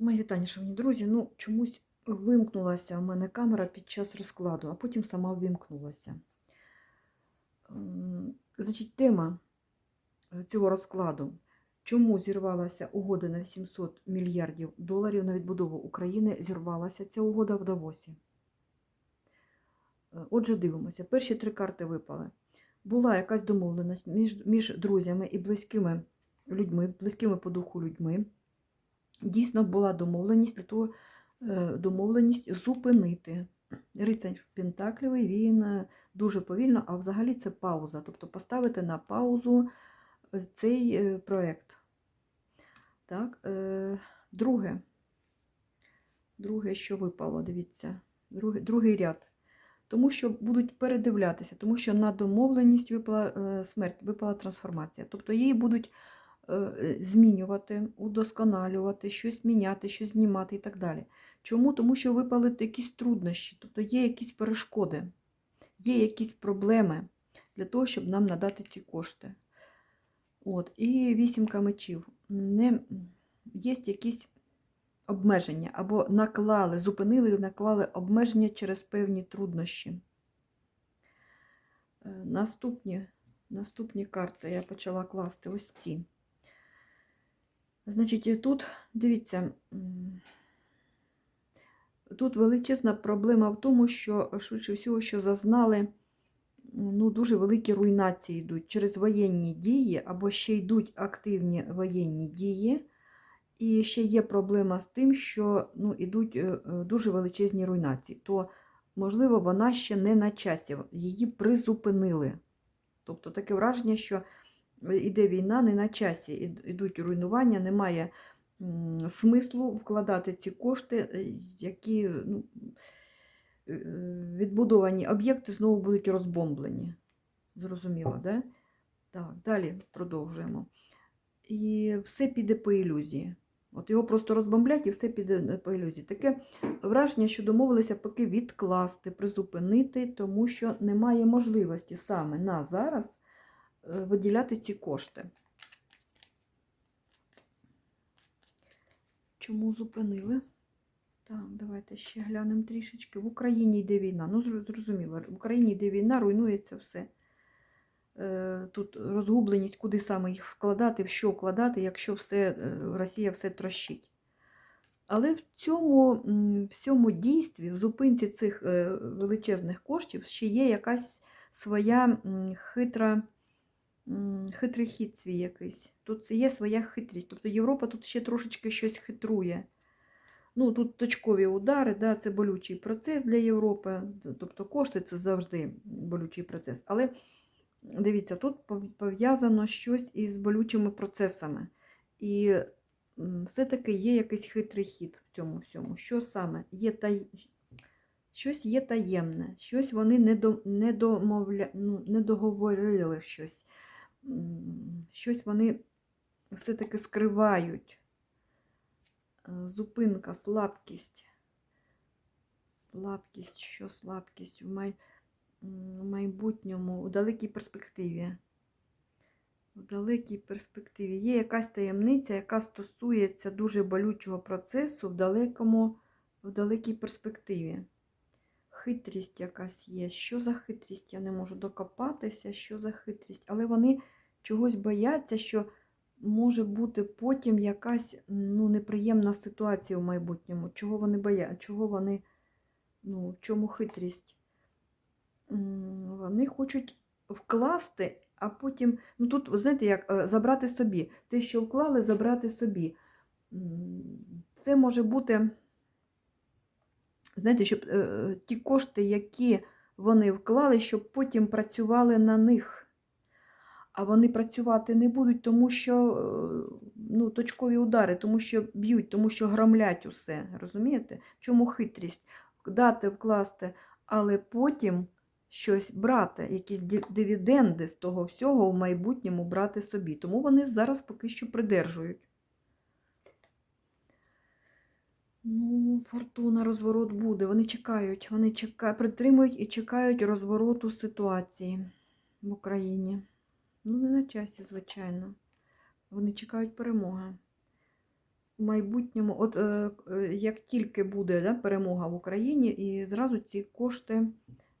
Мої вітання, шановні друзі. Ну, чомусь вимкнулася в мене камера під час розкладу, а потім сама вимкнулася. Значить, тема е, цього розкладу. Чому зірвалася угода на 700 мільярдів доларів на відбудову України? Зірвалася ця угода в Давосі. Е, Отже, дивимося. Перші три карти випали. Була якась домовленість між, між друзями і близькими людьми, близькими по духу людьми. Дійсно була домовленість для е, домовленість зупинити. Рицарь Пентаклівий, він е, дуже повільно, а взагалі це пауза. Тобто поставити на паузу е, цей проєкт. Так, друге. Друге, що випало, дивіться, другий, другий ряд. Тому що будуть передивлятися, тому що на домовленість випала смерть, випала трансформація. Тобто її будуть змінювати, удосконалювати, щось міняти, щось знімати і так далі. Чому? Тому що випали якісь труднощі, тобто є якісь перешкоди, є якісь проблеми для того, щоб нам надати ці кошти. От, І вісімка мечів. Не, Є якісь обмеження або наклали, зупинили, наклали обмеження через певні труднощі. Е, Наступні, наступні карти я почала класти ось ці. Значить, тут, дивіться, тут величезна проблема в тому, що, швидше всього, що зазнали ну, дуже великі руйнації йдуть через воєнні дії, або ще йдуть активні воєнні дії. І ще є проблема з тим, що ну, йдуть е, е, дуже величезні руйнації. То, можливо, вона ще не на часі, її призупинили. Тобто таке враження, що йде війна не на часі, йдуть руйнування, немає смислу вкладати ці кошти, е, які ну, е, відбудовані об'єкти знову будуть розбомблені. Зрозуміло, да? Так, далі продовжуємо. І все піде по ілюзії. От його просто розбомблять і все піде по ілюзії. Таке враження, що домовилися поки відкласти, призупинити, тому що немає можливості саме на зараз е, виділяти ці кошти. Чому зупинили? Так, давайте ще глянемо трішечки. В Україні йде війна. Ну, зрозуміло, в Україні йде війна, руйнується все. Е, Тут розгубленість, куди саме їх вкладати, в що вкладати, якщо все, е, Росія все трощить. Але в цьому м, всьому дійстві, в зупинці цих е, величезних коштів, ще є якась своя хитра, хитрий хід свій якийсь. Тут є своя хитрість. Тобто Європа тут ще трошечки щось хитрує. Ну, Тут точкові удари, да, це болючий процес для Європи. Тобто кошти це завжди болючий процес. Але дивіться, тут пов'язано щось із болючими процесами. І все-таки є якийсь хитрий хід в цьому всьому. Що саме? Є taj... Щось є таємне, щось вони не, до... не, домовля... ну, не договорили щось. Щось вони все-таки скривають. Е, Зупинка, слабкість. Слабкість, що слабкість в май... в майбутньому, у далекій перспективі. В далекій перспективі є якась таємниця, яка стосується дуже болючого процесу в далекому, в далекій перспективі. Хитрість якась є. Що за хитрість? Я не можу докопатися, що за хитрість. Але вони чогось бояться, що може бути потім якась ну, неприємна ситуація в майбутньому. Чого вони бояться? Чого вони, ну, чому хитрість? Вони хочуть вкласти, а потім, ну тут, знаєте, як е, забрати собі. Те, що вклали, забрати собі. Це може бути, знаєте, щоб е, ті кошти, які вони вклали, щоб потім працювали на них. А вони працювати не будуть, тому що е, ну, точкові удари, тому що б'ють, тому що громлять усе. Розумієте? Чому хитрість? Дати, вкласти, але потім щось брати, якісь дивіденди з того всього в майбутньому брати собі. Тому вони зараз поки що придержують. Ну, фортуна, розворот буде. Вони чекають, вони чекають, притримують і чекають розвороту ситуації в Україні. Ну, не на часі, звичайно. Вони чекають перемоги. в майбутньому, от е, е, як тільки буде да, перемога в Україні, і зразу ці кошти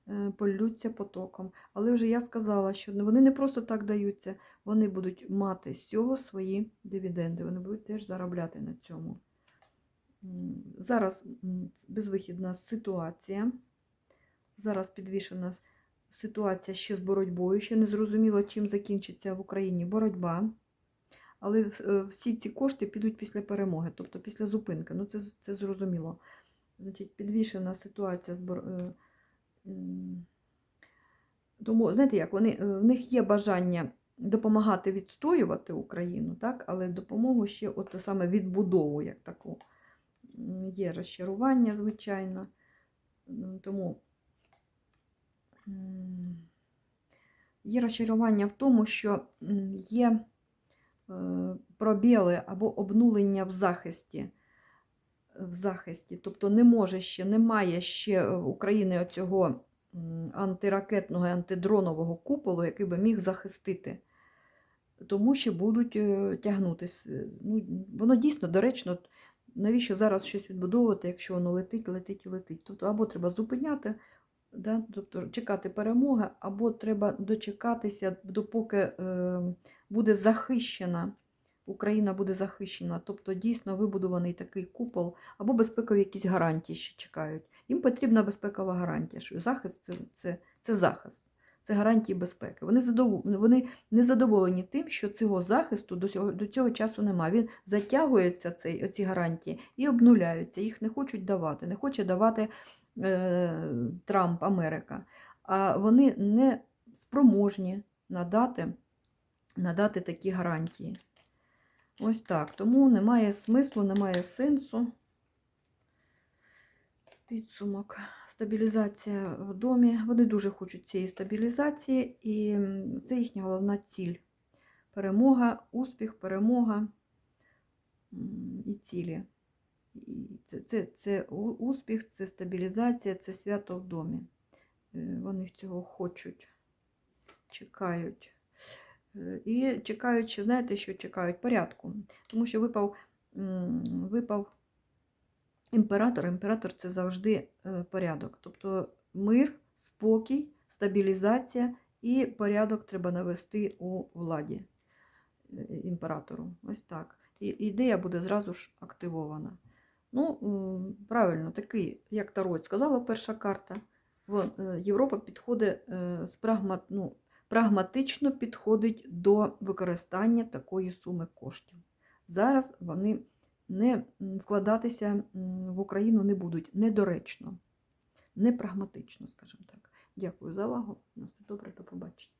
е, полються потоком. Але вже я сказала, що вони не просто так даються, вони будуть мати з цього свої дивіденди, вони будуть теж заробляти на цьому. Зараз безвихідна ситуація. Зараз підвішена ситуація ще з боротьбою. Ще не зрозуміло, чим закінчиться в Україні боротьба. Але е, всі ці кошти підуть після перемоги, тобто після зупинки. Ну, це, це зрозуміло. Значить, підвішена ситуація з бор... е, Тому, знаєте як, вони, е, в них є бажання допомагати відстоювати Україну, так? але допомогу ще, от саме відбудову, як таку. Є розчарування, звичайно. Тому є розчарування в тому, що є е, пробіли або обнулення в захисті. В захисті. Тобто не може ще, немає ще в України оцього антиракетного і антидронового куполу, який би міг захистити. Тому що будуть е, тягнутись. Ну, воно дійсно доречно. Навіщо зараз щось відбудовувати, якщо воно летить, летить і летить? Тобто або треба зупиняти, да? тобто чекати перемоги, або треба дочекатися, допоки е, буде захищена, Україна буде захищена, тобто дійсно вибудований такий купол, або безпекові якісь гарантії ще чекають. Їм потрібна безпекова гарантія. що Захист це, це, це захист, це гарантії безпеки. Вони, задов... вони не задоволені тим, що цього захисту до цього, до цього часу немає. Він затягується, цей, оці гарантії, і обнуляються. Їх не хочуть давати. Не хоче давати Трамп, Америка. А вони не спроможні надати, надати такі гарантії. Ось так. Тому немає смислу, немає сенсу. Підсумок. Стабілізація в домі. Вони дуже хочуть цієї стабілізації, і це їхня головна ціль. Перемога, успіх, перемога і цілі. Це, це, це успіх, це стабілізація, це свято в домі. Е, Вони цього хочуть, чекають. Е, І чекають, ще, знаєте, що чекають порядку. Тому що випав, випав імператор. Імператор це завжди е, порядок. Тобто мир, спокій, стабілізація і порядок треба навести у владі імператору. Ось так. І ідея буде зразу ж активована. Ну, правильно, такий, як Таро сказала перша карта, е, Європа підходить е, з прагмат, ну, прагматично підходить до використання такої суми коштів. Зараз вони не вкладатися в Україну не будуть недоречно, не прагматично, скажімо так. Дякую за увагу. На все добре, до побачення.